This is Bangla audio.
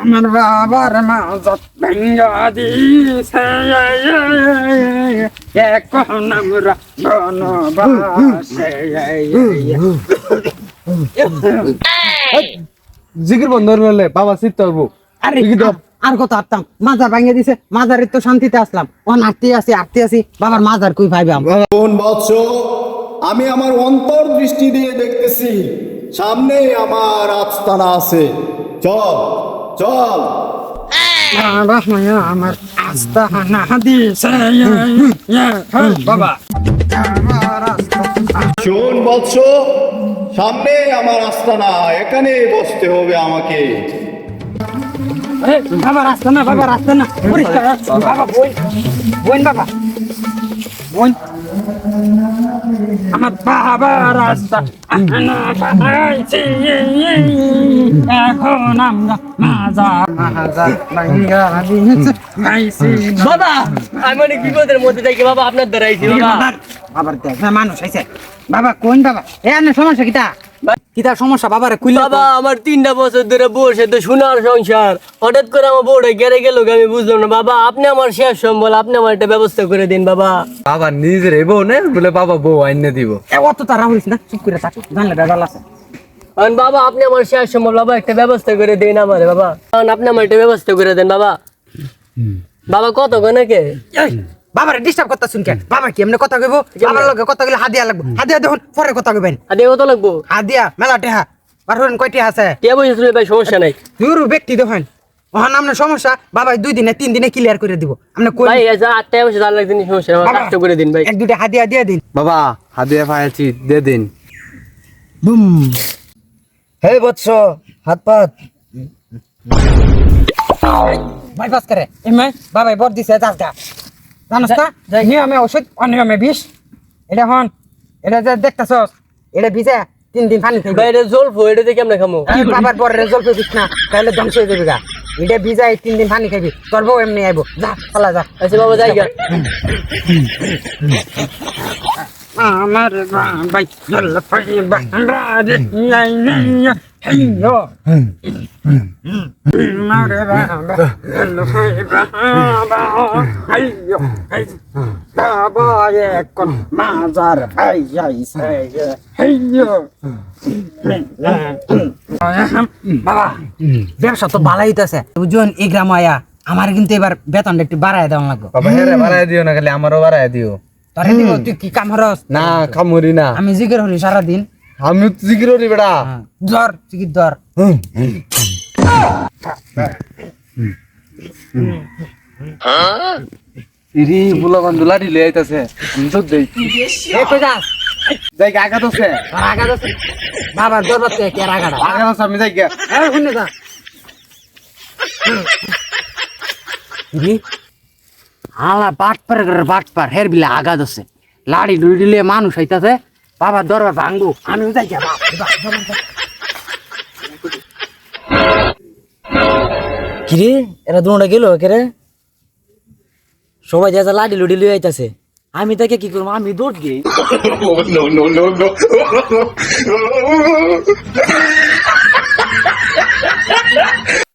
আমার বাবার মাজত ভেঙ্গা দিছে। এখন আমরা বনবাসে। জিকির বন্ধ হলে বাবা চিত্ত হব আরে আর কত আটতাম মাজার ভাঙিয়ে দিছে মাজারে তো শান্তিতে আসলাম। অন আটতে আসি আটতে আসি বাবার মাজার কই ভাইবাম কোন বৎস আমি আমার অন্তর দৃষ্টি দিয়ে দেখতেছি সামনে আমার আস্তানা আছে। চল। চল। বাবা আমার আস্তা না দিছে বাবা আমার আস্তা শোন বৎস সামনে আমার আস্তানা এখানে বসতে হবে আমাকে। বাবা রাস্তা না বাবা রাস্তা না। বাবা বই বইন বাবা। বইন। আমার বাবা রাস্তা এখন আমরা। বাবা আমি অনেক বিপদের মধ্যে থাকি বাবা, আপনার দ্বারা আইছি, বাবা। না মানুষ হয়েছে বাবা, কোন বাবা? এ সমস্যা কিটা? কিটা সমস্যা? বাবারে কুইলা বাবা আমার তিনটা বছর ধরে বসে তো সোনার সংসার। হঠাৎ করে আমার বউটা গেড়ে গেল আমি বুঝলাম না। বাবা আপনি আমার শেষ সম্বল আপনি আমার একটা ব্যবস্থা করে দিন বাবা। বাবা নিজের বউ নে বলে বাবা বউ আইনে দিব। অত তারা হইছ না? চুপ করে থাক জানলে বেজাল আছে। কারণ বাবা আপনি আমার শেষ সম্বল বাবা একটা ব্যবস্থা করে দিন আমার বাবা। কারণ আপনি আমার একটা ব্যবস্থা করে দেন বাবা। বাবা কত গণকে এই বাবারে ডিস্টার্ব করতা শুন কেন বাবা কি এমনি কথা কইব? বাবার লগে কথা কইলে হাদিয়া লাগবে। হাদিয়া দেখুন পরে কথা কইবেন। আদে কত লাগবো? হাদিয়া মেলা টেহা। বারহরন কয়টি আছে? কে বলছিল ভাই সমস্যা নাই। দুরু ব্যক্তি দেখেন। ওহান আপনার সমস্যা বাবা দুই দিনে তিন দিনে ক্লিয়ার করে দিব। আপনি কই ভাই যা আটটা বসে তার লাগবে সমস্যা আমার বাবা। কাজটা করে দিন ভাই। এক দুইটা হাদিয়া দিয়ে দিন। বাবা হাদিয়া পাইছি দে দিন। বুম। হে বৎস হাত পাত। বাইপাস করে। এমে বাবাই বর দিছে যাসগা জানোস না নিয়মে ওষুধ অনিয়মে বিষ। এটা হন এটা যে দেখতাছস এটা ভিজে তিন দিন পানি খাইবে। ভাই এটা জলফো এটা দিয়ে কেমনে খামো? তুই বাবার পর রেজাল্ট দিস না তাহলে ধ্বংস হয়ে যাবি গা। এটা ভিজাই তিন দিন পানি খাইবি তোর বউ এমনি আইবো। যা চলা যা। আচ্ছা বাবা যাই গা। আমার বাবাই জল নাই বাবা মাজার পাই বাবা ব্যবসা তো ভালোই হইতেছে বুঝুন এই গ্রাম আয়া আমার কিন্তু এবার বেতনটা একটু বাড়ায় দেওয়া লাগবে বাবা হেরে বাড়াই দিও না খালি আমারও বাড়াই দিও। তোরে দিব তুই কি কাম হরস না খামুরি না। আমি জিগের হরি সারাদিন। আমি তো জিকির হরি বেড়া জ্বর চিকিৎ জ্বর ইরি বুলা বন্ধু লাড়ি লই আইতাছে। আমি তো দেই। এ কই যাস? যাই গা আগা দছে আগা যাস বাবার দরবার থেকে কে আগা দছে আমি যাই গা। এই শুনে যা। রে আলা বাট পার করে বাট পার হের বিলে আগা দছে লাড়ি লুই দিলে মানুষ হইতাছে বাবার দরবার ভাঙবো। আমিও যাই কিরে এরা দুটা গেল কেরে সবাই যা লাডি লুডি লুই আইতাছে। আমি তাকে কি করব? আমি দৌড় গিয়ে